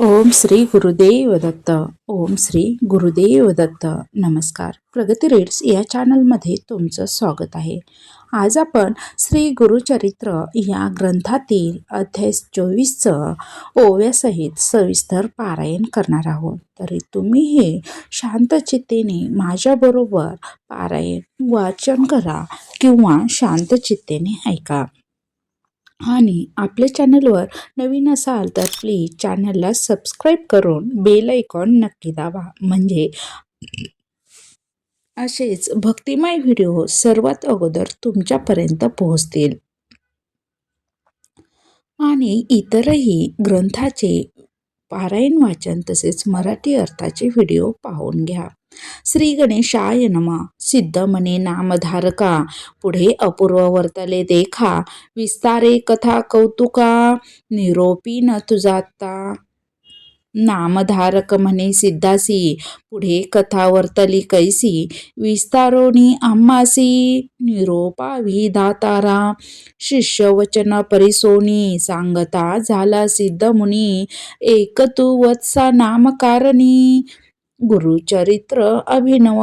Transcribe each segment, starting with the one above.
ओम श्री गुरुदेव दत्त. ओम श्री गुरुदेव दत्त. नमस्कार. प्रगती रीड्स या चॅनलमध्ये तुमचं स्वागत आहे. आज आपण श्री गुरुचरित्र या ग्रंथातील अध्याय चोवीसचं ओव्यासहित सविस्तर पारायण करणार आहोत. तरी तुम्ही हे शांत चित्तेने माझ्याबरोबर पारायण वाचन करा किंवा शांत चित्तेने ऐका. आणि आपल्या चॅनलवर नवीन असाल तर प्लीज चॅनलला सबस्क्राईब करून बेल ऐकॉन नक्की दाबा. म्हणजे असेच भक्तिमय व्हिडिओ सर्वात अगोदर तुमच्यापर्यंत पोहोचतील. आणि इतरही ग्रंथाचे पारायण वाचन तसेच मराठी अर्थाचे व्हिडिओ पाहून घ्या. श्री गणेशाय नमा. सिद्धमने नामधारका. पुढे अपूर्व वर्तले देखा. विस्तारे कथा कौतुका. निरोपी न तुझाता नामधारक म्हणे सिद्धासी. पुढे कथा वर्तली कैसी. विस्तारोनी आम्हासी निरोपा विधातारा शिष्यवचन परिसोनी. सांगता झाला सिद्ध मुनी. एक तू वत्सा नामकारणी. गुरुचरित्र अभिनव.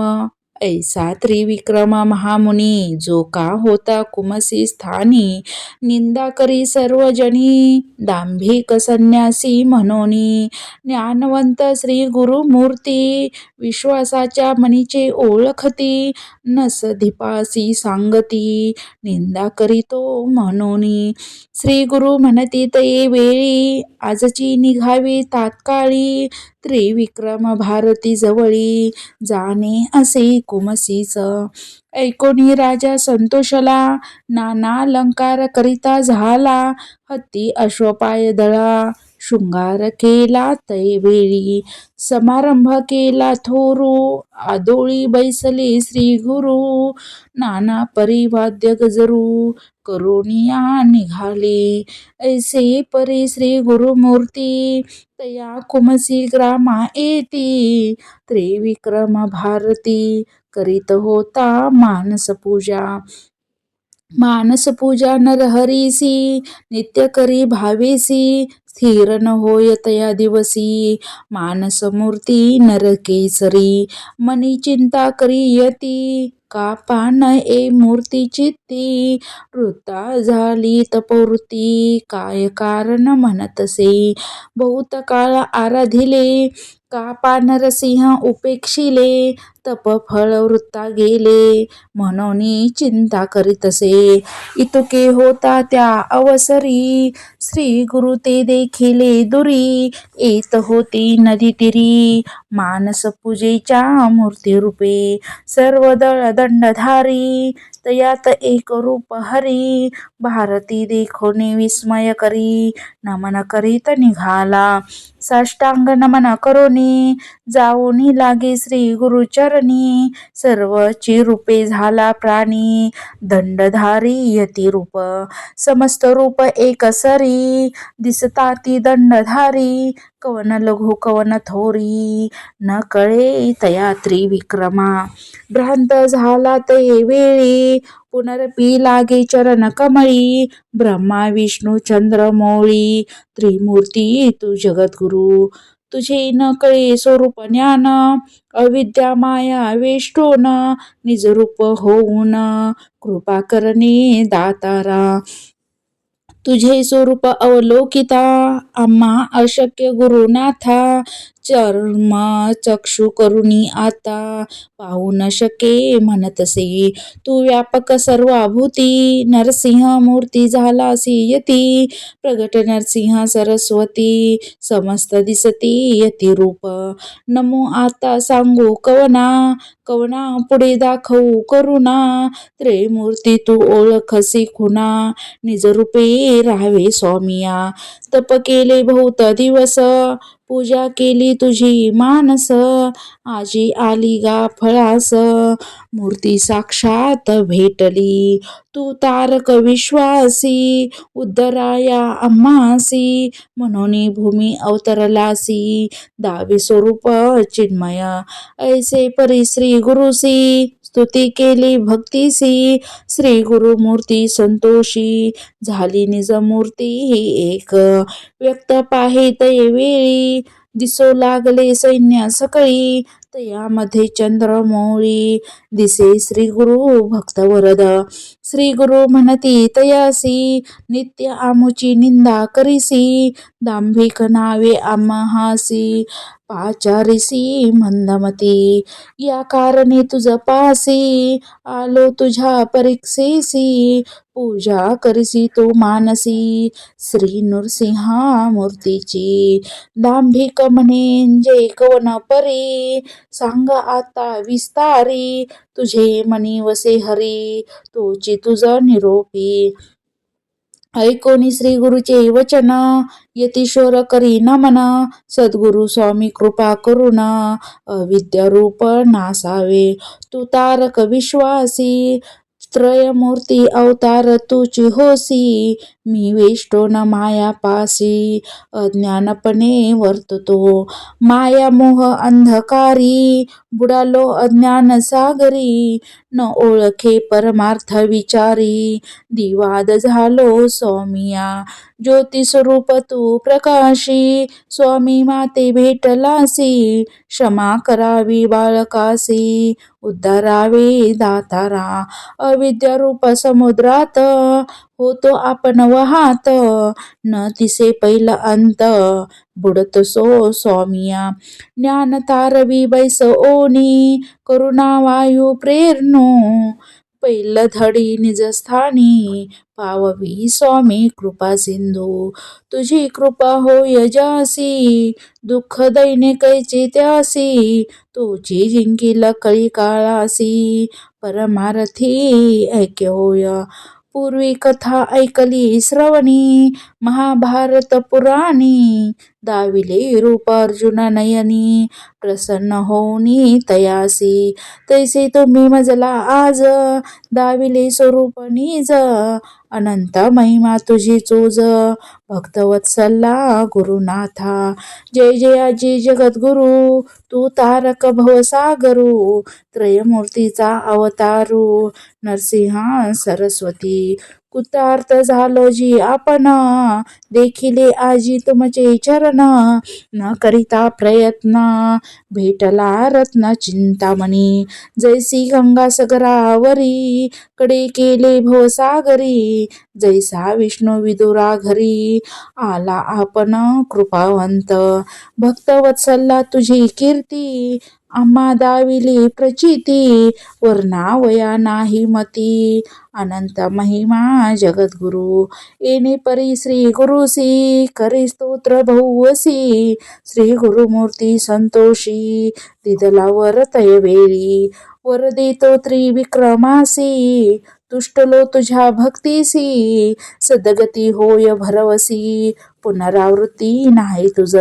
ऐसा त्रिविक्रम महामुनी जो का होता कुमसी स्थानी निंदा करी सर्वजनी दांभिक संन्यासी म्हणोनी ज्ञानवंत श्री गुरुमूर्ती विश्वासाच्या मनीचे ओळखती नस धिपासी सांगती निंदा करीतो म्हणोनी. श्री गुरु म्हणती ते वेळी आजची निघावी तात्काळी त्रिविक्रम भारती जवळी जाणे असे कुमसीच ऐकोनी राजा संतोषला नाना अलंकार करिता झाला हत्ती अश्वपाय दळा शृंगार केला तैवेळी समारंभ केला थोरू आदोळी बैसले श्री गुरु नाना परिवाद्य गजरू करुनिया निघाले ऐसे परी श्री गुरुमूर्ती तया कुमसी ग्रामा येती त्रिविक्रम भारती करीत होता मानस पूजा। मानस पूजा नरहरीसी नित्य करी भावेसी स्थिर न होय तया दिवसी। मानस मूर्ती नरकेसरी मनी चिंता करी यती का पान ए मूर्ती चित्ती? वृत्ता झाली तपवृत्ती काय कारण म्हणतसे बहुत काळ आराधिले का पानरसिंह उपेक्षिले तप फळ वृत्ता गेले म्हणून चिंता करीतसे इतके होता त्या अवसरी श्री गुरु ते देखिले दुरी. येत होती नदी तिरी मानस पूजेच्या मूर्ती रूपे. सर्व दळ दंडधारी तयात एक रूप हरी. भारती देखोने विस्मय करी नमन करीत निघाला. साष्टांग नमन करोनी जाऊनी लागे श्री गुरुचरणी सर्वची रूपे झाला प्राणी दंडधारी यती रूप समस्त रूप एक सरी दिसता ती दंडधारी कवन लघु कवन थोरी न कळे तया त्रिविक्रमा. भ्रांत झाला ते वेळी पुनरपी लागे चरण कमळी ब्रह्मा विष्णू चंद्र मोळी त्रिमूर्ती तू जगद्गुरु तुझे न कळे स्वरूप ज्ञान अविद्या माया वेष्टोन निजरूप होऊन कृपा करणे दातारा तुझे स्वरूप अवलोकिता आम्हा अशक्य गुरुनाथा चर्म चक्षु करुणी आता पाहू न शके म्हणतसे तू व्यापक सर्वाभूती नरसिंह मूर्ती झाला यती प्रगट नरसिंह सरस्वती समस्त दिसती यती रूप. नमो आता सांगू कवना कवना पुढे दाखवू करुणा त्रिमूर्ती तू ओळखसी खुना निजरूपे राहावे स्वामिया. तप केले बहुत दिवस पूजा केली तुझी मानस. आजी आली गा फळास. मूर्ती साक्षात भेटली. तू तारक विश्वासी उद्धराया अम्मासी म्हणून भूमी अवतरलासी. दावी स्वरूप चिन्मय ऐसे परी श्री गुरुसी. स्तुती केली भक्तीसी श्री गुरुमूर्ती संतोषी. झाली निज मूर्ती ही एक. व्यक्त पाहित वेळी दिसू लागले सैन्य सकळी. तयामध्ये चंद्रमौळी दिसे श्री गुरु भक्त वरद. श्री गुरु म्हणती तयासी नित्य आमुची निंदा करीसी. दांभिक नावे आमहासी पाचारिसी मंदमती. या कारणे तुझ पासी आलो तुझ्या परीक्षेसी. पूजा करिसी तो मानसी श्री नृसिंहा मूर्तीची दांभिक म्हणे कवन परी सांग आता विस्तारी तुझे मनी वसे हरी तोची तुझा निरोपी. ऐकोनी श्री गुरुचे वचन यतिशोर करी नमन सद्गुरु स्वामी कृपा करुणा अविद्या रूप नासावे. तू तारक विश्वासी त्रयमूर्ती अवतार तुची होसी मी वेष्टो न अज्ञानपणे वर्ततो. माया मोह अंधकारी बुडालो अज्ञान सागरी न ओळखे परमार्थ विचारी. दिवाद झालो स्वामिया ज्योती स्वरूप तू प्रकाशी. स्वामी माते भेटलासी क्षमा करावी बाळकासी. उद्धारावे दातारा अविद्यारूप समुद्रात होतो आपण. वाहत न तिसे पहिला अंत. बुडत सो स्वामिया ज्ञान तारवी बैस ओनी. करुणा वायू प्रेरणो. पैल धडी निजस्थानी पाववी स्वामी कृपा सिंधू. तुझी कृपा होय जासी. दुःख दैनिकैचे त्यासी. तुझी जिंकी कळी काळासी. परमारथी ऐक्य होय. पूर्वी कथा ऐकली श्रवणी महाभारत पुराणी दाविले रूपार्जुन नयनी प्रसन्न होनी तयासी. तैसे तुम्ही मजला आज दाविले स्वरूप निज अनंत महिमा तुझी चोज. भक्तवत्सला गुरुनाथा. जय जयाजी जगद्गुरु तू तारक भवसागरू त्रयमूर्तीचा अवतारू नरसिंहा सरस्वती. कृतार्थ झालो जी आपण. देखिले आजी तुमचे चरण. न करिता प्रयत्न. भेटला रत्न चिंतामणी. जैसी गंगा सगरावरी. कडे केले भोसागरी. जैसा विष्णू विदुरा घरी. आला आपण कृपावंत. भक्तवत्सल्ला तुझी कीर्ती. आम्हा दाविली प्रचिती वर्णावया नाही मती. अनंत महिमा जगद्गुरु येणे परी श्री गुरुसी करी स्तोत्र भौवसी श्री गुरुमूर्ती संतोषी दिदला वर वेळी. वर देतो त्रिविक्रमासी तुष्टलो तुझ्या भक्तीसी सदगती होय भरवसी. पुनरावृत्ती नाही तुझ.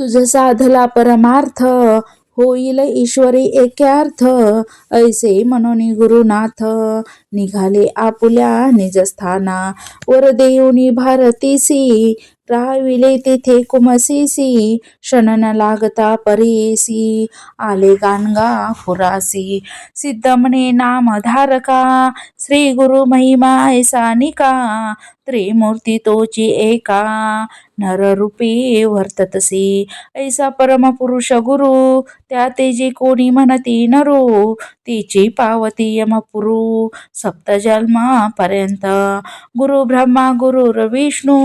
तुझ साधला परमार्थ होईल ईश्वरी एक्यार्थ ऐसे मनोनी गुरुनाथ. निघाले आपुल्या निजस्थाना. वर देऊनी भारतीसी राहाविले तेथे कुमसीसी शनन लागता परीसी. आले गानगा खुरासी सिद्ध म्हणे नाम धारका श्री गुरु महिमा ऐसानिका. त्रिमूर्ती तोची एका नररूपी वर्ततसी. ऐसा परमपुरुष गुरु त्या तेजी कोणी म्हणती नरू. तिची पावती यमपुरु सप्त गुरु ब्रह्मा गुरु विष्णू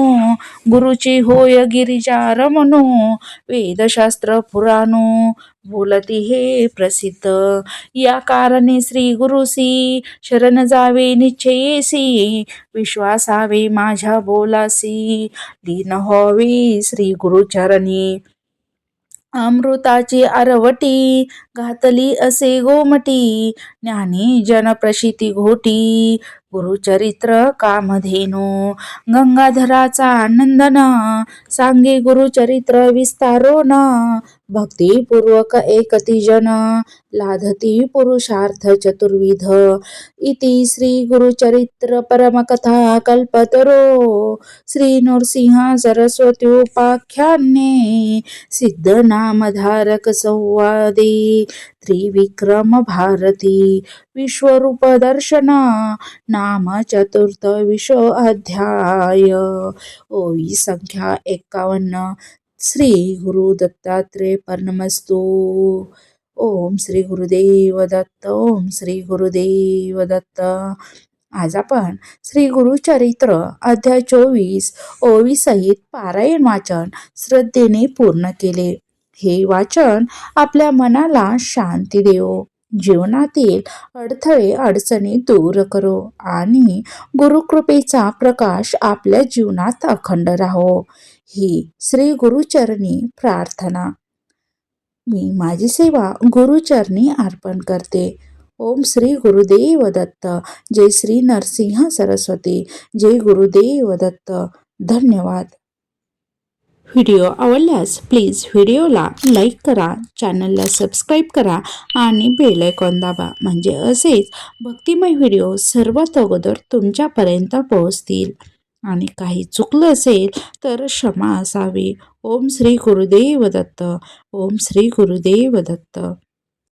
गुरुची होय गिरिजा रमणू वेदशास्त्र पुराणू बोलती हे प्रसिद्ध। या कारणे श्री गुरुसी शरण जावे निश्चयेसी विश्वासावे माझ्या बोलासी लीन व्हावी श्री गुरुचरणी। अमृताची आरवटी घातली असे गोमटी. ज्ञानी जनप्रशिती घोटी. गुरुचरित्र कामधेनो. गंगाधराचा आनंदन सांगे गुरुचरित्र विस्तारोन. भक्तिपूर्वक एकती जन लाधती पुरुषार्थ चतुर्विध. इति श्री गुरुचरित्र परमकथा कल्पतरो. श्री नृसिंह सरस्वती उपाख्याने. सिद्ध नामधारक संवादे. त्रिविक्रम भारती विश्वरूप दर्शन नाम चतुर्थ विश्व अध्याय। ओवी संख्या एक्कावन्न श्री गुरु दत्तात्रेय परणमस्तू ओम श्री गुरुदेव दत्त ओम श्री गुरुदेव दत्त। आज आपण श्री गुरुचरित्र अध्याय चोवीस ओवी सहित पारायण वाचन श्रद्धेने पूर्ण केले. हे वाचन आपल्या मनाला शांती देव जीवनातील अडथळे अडचणी दूर करो आणि गुरुकृपेचा प्रकाश आपल्या जीवनात अखंड राहो. ही श्री गुरुचरणी प्रार्थना. मी माझी सेवा गुरुचरणी अर्पण करते. ओम श्री गुरुदेव दत्त. जय श्री नरसिंह सरस्वती. जय गुरुदेव दत्त. धन्यवाद. व्हिडिओ आवडल्यास प्लीज व्हिडिओला लाईक करा चॅनलला सबस्क्राईब करा आणि बेल आयकॉन दाबा. म्हणजे असेच भक्तिमय व्हिडिओ सर्वात अगोदर तुमच्यापर्यंत पोहोचतील. आणि काही चुकलं असेल तर क्षमा असावी. ओम श्री गुरुदेव दत्त. ओम श्री गुरुदेव दत्त.